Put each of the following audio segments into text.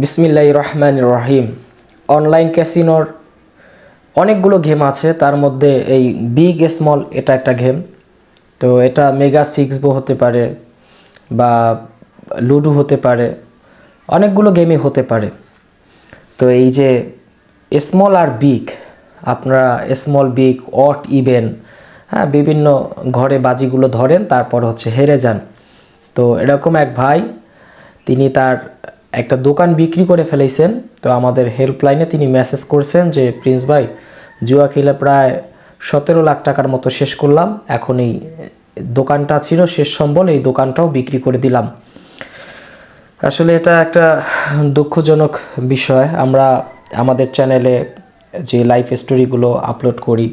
বিসমিল্লাহ রহমান রহিম অনলাইন ক্যাসিনোর অনেকগুলো গেম আছে, তার মধ্যে এই বিগ স্মল এটা একটা গেম তো এটা মেগা সিক্স বো হতে পারে বা লুডো হতে পারে, অনেকগুলো গেমই হতে পারে। তো এই যে স্মল আর বিগ আপনারা স্মল বিগ অট ইভেন হ্যাঁ বিভিন্ন ঘরে বাজিগুলো ধরেন, তারপর হচ্ছে হেরে যান। তো এরকম এক ভাই, তিনি তার একটা দোকান বিক্রি করে ফেলেছেন তো আমাদের হেল্পলাইনে তিনি মেসেজ করছেন যে, প্রিন্স ভাই, জুয়া খেলে প্রায় সতেরো লাখ টাকার মতো শেষ করলাম। এখন এই দোকানটা ছিল শেষ সম্বল, এই দোকানটাও বিক্রি করে দিলাম। আসলে এটা একটা দুঃখজনক বিষয়। আমরা আমাদের চ্যানেলে যে লাইফ স্টোরিগুলো আপলোড করি,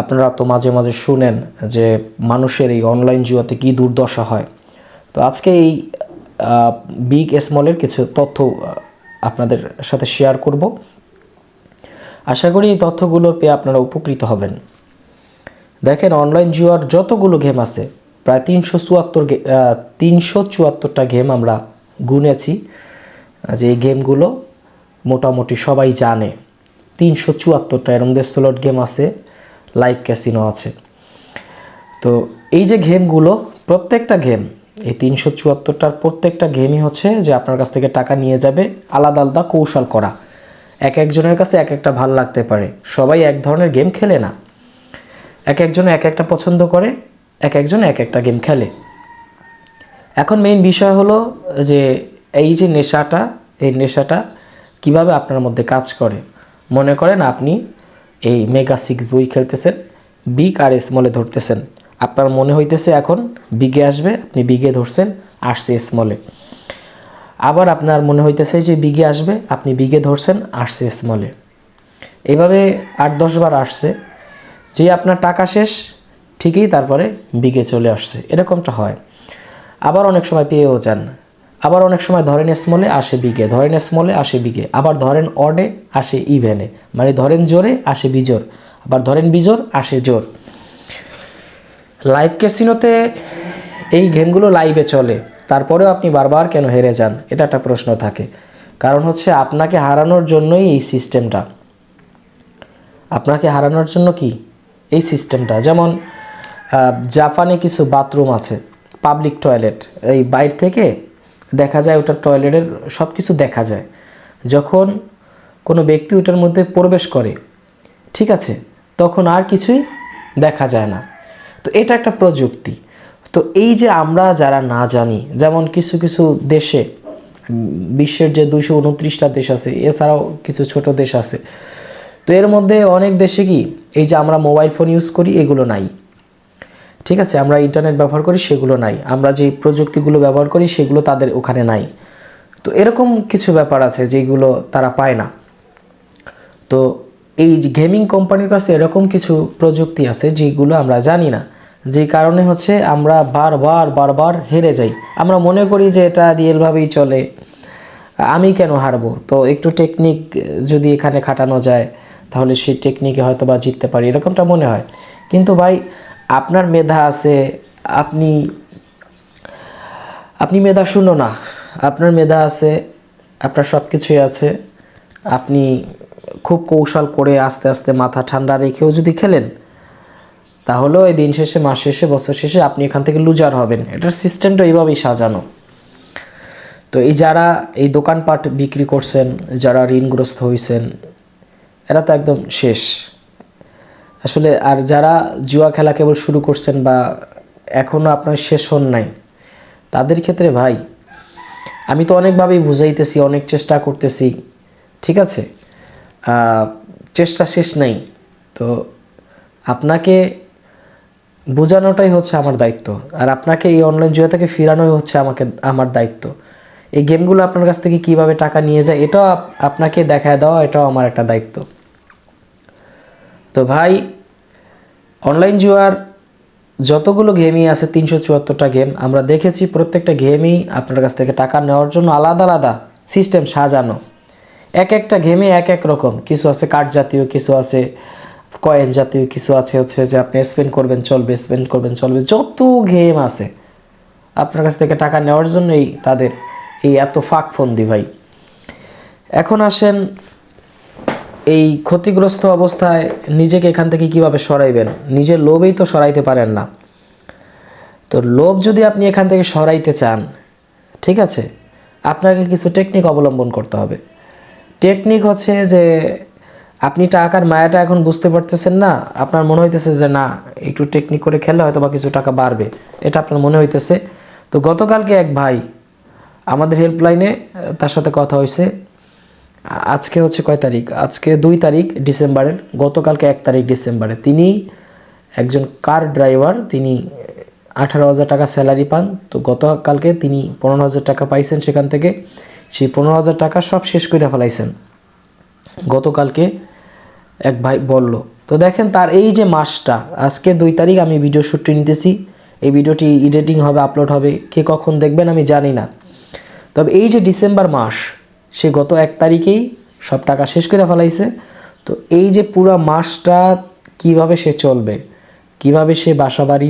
আপনারা তো মাঝে মাঝে শুনেন যে, মানুষের এই অনলাইন জুয়াতে কী দুর্দশা হয়। তো আজকে এই বিগ স্মলের কিছু তথ্য আপনাদের সাথে শেয়ার করব। আশা করি এই তথ্যগুলো পেয়ে আপনারা উপকৃত হবেন। দেখেন অনলাইন জুয়ার যতগুলো গেম আছে, প্রায় তিনশো চুয়াত্তর তিনশো চুয়াত্তরটা গেম আমরা গুনেছি। যে এই গেমগুলো মোটামুটি সবাই জানে। তিনশো চুয়াত্তরটা এর মধ্যে স্লট গেম আছে লাইভ ক্যাসিনো আছে। তো এই যে গেমগুলো প্রত্যেকটা গেম এই তিনশো চুয়াত্তরটার প্রত্যেকটা গেমই হচ্ছে যে আপনার কাছ থেকে টাকা নিয়ে যাবে, আলাদা আলাদা কৌশল করা। এক একজনের কাছে এক একটা ভালো লাগতে পারে। সবাই এক ধরনের গেম খেলে না। এক একজন এক একটা পছন্দ করে, এক একজন এক একটা গেম খেলে। এখন মেইন বিষয় হলো যে এই যে নেশাটা, এই নেশাটা কীভাবে আপনার মধ্যে কাজ করে। মনে করেন আপনি এই মেগা সিক্স বই খেলতেছেন বিগ আর স্মলে ধরতেছেন। আপনার মনে হইতেছে এখন বিগে আসবে, আপনি বিগে ধরছেন, আসছে স্মলে আবার আপনার মনে হইতেছে যে বিগে আসবে, আপনি বিগে ধরছেন, আসছে স্মলে এভাবে আট দশ বার আসছে, যে আপনার টাকা শেষ, ঠিকই তারপরে বিগে চলে আসছে, এরকমটা হয়। আবার অনেক সময় পেয়েও যান। আবার অনেক সময় ধরেন স্মলে আসে বিগে ধরেন স্মলে আসে বিগে আবার ধরেন অডে আসে ইভেনে মানে ধরেন জোরে আসে বিজোর আবার ধরেন বিজোর আসে জোর লাইভ ক্যাসিনোতে এই গেমগুলো লাইভে চলে। তারপরেও আপনি বারবার কেন হেরে যান? এটা একটা প্রশ্ন থাকে। কারণ হচ্ছে আপনাকে হারানোর জন্যই এই সিস্টেমটা আপনাকে হারানোর জন্য কি? এই সিস্টেমটা যেমন জাপানে কিছু বাথরুম আছে। পাবলিক টয়লেট এই বাইর থেকে দেখা যায় ওটার টয়লেটের সব কিছু দেখা যায়। যখন কোনো ব্যক্তি ওটার মধ্যে প্রবেশ করে, ঠিক আছে? তখন আর কিছুই দেখা যায় না। তো এটা একটা প্রযুক্তি। তো এই যে আমরা যারা না জানি, যেমন কিছু কিছু দেশে, বিশ্বের যে দুইশো উনত্রিশটা দেশ আছে, এছাড়াও কিছু ছোট দেশ আছে, তো এর মধ্যে অনেক দেশে কি, এই যে আমরা মোবাইল ফোন ইউজ করি, এগুলো নাই। ঠিক আছে, আমরা ইন্টারনেট ব্যবহার করি, সেগুলো নাই। আমরা যে প্রযুক্তিগুলো ব্যবহার করি, সেগুলো তাদের ওখানে নাই। তো এরকম কিছু ব্যাপার আছে যেগুলো তারা পায় না। তো এই গেমিং কোম্পানির কাছে এরকম কিছু প্রযুক্তি আছে যেগুলো আমরা জানি না। যে কারণে হচ্ছে আমরা বারবার বারবার হেরে যাই। আমরা মনে করি যে এটা রিয়েলভাবেই চলে। আমি কেন হারবো? তো একটু টেকনিক যদি এখানে খাটানো যায়, তাহলে সেই টেকনিকে হয়তো বা জিততে পারি, এরকমটা মনে হয়। কিন্তু ভাই, আপনার মেধা আছে, আপনি আপনি মেধা শূন্য না। আপনার মেধা আছে, আপনার সব কিছুই আছে। আপনি খুব কৌশল করে আস্তে আস্তে মাথা ঠান্ডা রেখেও যদি খেলেন, তাহলেও এই দিন শেষে, মাস শেষে, বছর শেষে আপনি এখান থেকে লুজার হবেন। এটার সিস্টেমটা এইভাবেই সাজানো। তো এই যারা এই দোকানপাট বিক্রি করছেন, যারা ঋণগ্রস্ত হয়েছেন এরা তো একদম শেষ। আসলে আর যারা জুয়া খেলা কেবল শুরু করছেন বা এখনও আপনার শেষ হন নাই, তাদের ক্ষেত্রে ভাই, আমি তো অনেকভাবেই বুঝাইতেছি, অনেক চেষ্টা করতেছি, ঠিক আছে? চেষ্টা শেষ নেই। তো আপনাকে বোঝানোটাই হচ্ছে আমার দায়িত্ব। আর আপনাকে এই অনলাইন জুয়া থেকে ফিরানোই হচ্ছে আমাকে, আমার দায়িত্ব। এই গেমগুলো আপনার কাছ থেকে কীভাবে টাকা নিয়ে যায়, এটাও আপনাকে দেখায় দেওয়া, এটাও আমার একটা দায়িত্ব। তো ভাই অনলাইন জুয়ার যতগুলো গেমই আছে, তিনশো চুয়াত্তরটা গেম আমরা দেখেছি প্রত্যেকটা গেমই আপনার কাছ থেকে টাকা নেওয়ার জন্য আলাদা আলাদা সিস্টেম সাজানো। এক একটা গেমে এক এক রকম। কিছু আছে কার্ড জাতীয়, কিছু আছে কয়েন জাতীয়, কিছু আছে হচ্ছে যে আপনি স্পেন্ড করবেন, চলবে স্পেন্ড করবেন, চলবে। যত গেম আছে, আপনার কাছ থেকে টাকা নেওয়ার জন্যই তাদের এই এত ফাঁক ফন্দি ভাই। এখন আসেন এই ক্ষতিগ্রস্ত অবস্থায় নিজেকে এখান থেকে কীভাবে সরাইবেন? নিজের লোভেই তো সরাইতে পারেন না। তো লোভ যদি আপনি এখান থেকে সরাইতে চান, ঠিক আছে? আপনাকে কিছু টেকনিক অবলম্বন করতে হবে। টেকনিক হচ্ছে যে আপনি টাকার মায়াটা এখন বুঝতে পারতেছেন না, আপনার মনে হইতেছে যে না, একটু টেকনিক করে খেললে হয়তো বা কিছু টাকা বাড়বে। এটা আপনার মনে হইতেছে। তো গতকালকে এক ভাই আমাদের হেল্পলাইনে তার সাথে কথা হয়েছে আজকে হচ্ছে কয় তারিখ? আজকে দুই তারিখ ডিসেম্বরের, গতকালকে এক তারিখ ডিসেম্বরে। তিনি একজন কার ড্রাইভার তিনি আঠারো হাজার টাকা স্যালারি পান। তো গতকালকে তিনি পনেরো হাজার টাকা পাইছেন সেখান থেকে। সেই পনেরো হাজার টাকা সব শেষ করে ফেলাইছেন। গতকালকে এক ভাই বলল, তো দেখেন তার এই যে মাসটা, আজকে দুই তারিখ আমি ভিডিও শ্যুটটি নিতেছি। এই ভিডিওটি এডিটিং হবে আপলোড হবে, কে কখন দেখবেন আমি জানি না। তবে এই যে ডিসেম্বর মাস, সে গত এক তারিখেই সব টাকা শেষ করে ফেলাইছে। তো এই যে পুরো মাসটা কীভাবে সে চলবে? কীভাবে সে বাসা বাড়ি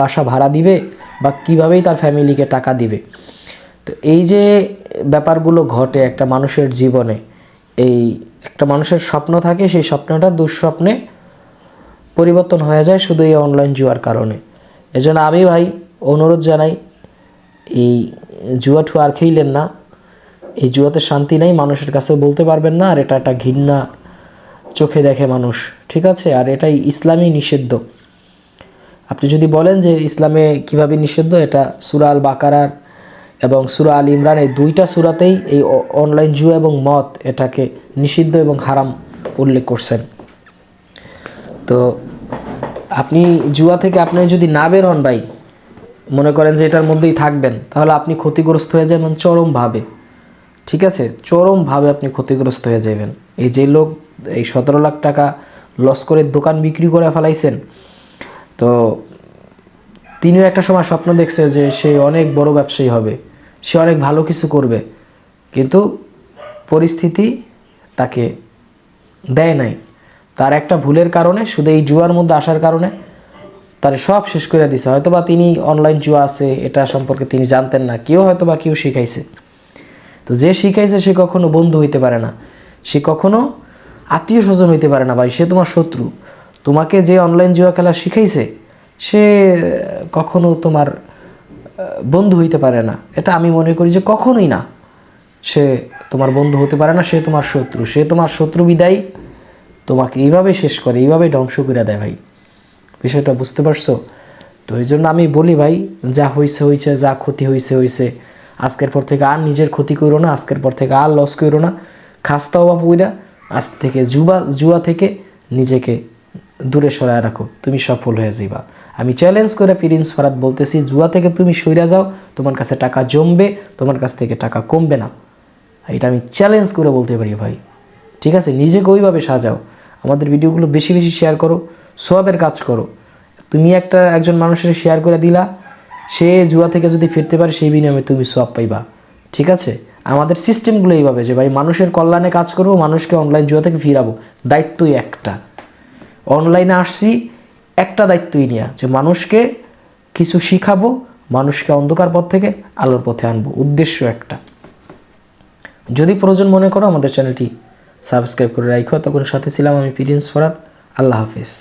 বাসা ভাড়া দিবে? বা কিভাবেই তার ফ্যামিলিকে টাকা দিবে? তো এই যে ব্যাপারগুলো ঘটে একটা মানুষের জীবনে, এই একটা মানুষের স্বপ্ন থাকে, সেই স্বপ্নটা দুঃস্বপ্নে পরিবর্তন হয়ে যায় শুধু এই অনলাইন জুয়ার কারণে। এজন্য আমি ভাই অনুরোধ জানাই, এই জুয়া ঠুয়া আর খেইলেন না। এই জুয়াতে শান্তি নাই, মানুষের কাছে বলতে পারবেন না, আর এটা একটা ঘৃণা চোখে দেখে মানুষ, ঠিক আছে? আর এটাই ইসলামী নিষিদ্ধ। আপনি যদি বলেন যে ইসলামে কীভাবে নিষিদ্ধ, এটা সুরা আল বাকারার এবং সুরা আল ইমরান এই দুইটা সুরাতেই এই অনলাইন জুয়া এবং মত এটাকে নিষিদ্ধ এবং হারাম উল্লেখ করছেন। তো আপনি জুয়া থেকে আপনি যদি না বের হন ভাই, মনে করেন যে এটার মধ্যেই থাকবেন, তাহলে আপনি ক্ষতিগ্রস্ত হয়ে যাবেন চরমভাবে। ঠিক আছে? চরমভাবে আপনি ক্ষতিগ্রস্ত হয়ে যাবেন। এই যে লোক এই সতেরো লাখ টাকা লস করে দোকান বিক্রি করে ফেলাইছেন, তো তিনিও একটা সময় স্বপ্ন দেখছে যে সে অনেক বড় ব্যবসায়ী হবে। সে অনেক ভালো কিছু করবে। কিন্তু পরিস্থিতি তাকে দেয় নাই। তার একটা ভুলের কারণে, শুধু এই জুয়ার মধ্যে আসার কারণে, তার সব শেষ করে দিছে। হয়তোবা তিনি অনলাইন জুয়া আছে, এটা সম্পর্কে তিনি জানতেন না, কেউ হয়তোবা কেউ শিখাইছে। তো যে শিখাইছে সে কখনো বন্ধু হইতে পারে না। সে কখনো আত্মীয় স্বজন হইতে পারে না, ভাই, সে তোমার শত্রু। তোমাকে যে অনলাইন জুয়া খেলা শিখাইছে, সে কখনো তোমার বন্ধু হইতে পারে না। এটা আমি মনে করি যে কখনোই না। সে তোমার বন্ধু হতে পারে না, সে তোমার শত্রু। সে তোমার শত্রু বিদায় তোমাকে এইভাবে শেষ করে, এইভাবে ধ্বংস করে দেয় ভাই। বিষয়টা বুঝতে পারছ? তো এই জন্য আমি বলি ভাই, যা হয়েছে হয়েছে যা ক্ষতি হয়েছে হয়েছে আজকের পর থেকে আর নিজের ক্ষতি করো না, আজকের পর থেকে আর লস করো না। খাস্তা হওয়া পুইরা আজ থেকে জুয়া জুয়া থেকে নিজেকে দূরে সরায় রাখো, তুমি সফল হয়ে যাইবা। আমি চ্যালেঞ্জ করে প্রিন্স ফরাদ বলতেছি, জুয়া থেকে তুমি সইরা যাও, তোমার কাছে টাকা জমবে, তোমার কাছ থেকে টাকা কমবে না। এটা আমি চ্যালেঞ্জ করে বলতে পারি ভাই। ঠিক আছে? নিজেকে ওইভাবে সাজাও। আমাদের ভিডিওগুলো বেশি বেশি শেয়ার করো, সোয়াবের কাজ করো। তুমি একটা একজন মানুষের শেয়ার করে দিলা, সে জুয়া থেকে যদি ফিরতে পারে, সেই বিনিময়ে তুমি সোয়াব পাইবা। ঠিক আছে? আমাদের সিস্টেমগুলো এইভাবে যে ভাই, মানুষের কল্যাণে কাজ করব, মানুষকে অনলাইন জুয়া থেকে ফিরাবো। দায়িত্বই একটা। অনলাইনে আসছি, একটা দায়িত্বই নেওয়া যে মানুষকে কিছু শিখাবো, মানুষকে অন্ধকার পথ থেকে আলোর পথে আনব, উদ্দেশ্য একটা। যদি প্রয়োজন মনে করো, আমাদের চ্যানেলটি সাবস্ক্রাইব করে রাখো তখন সাথে ছিলাম আমি প্রিন্স ফরাদ আল্লাহ হাফিজ।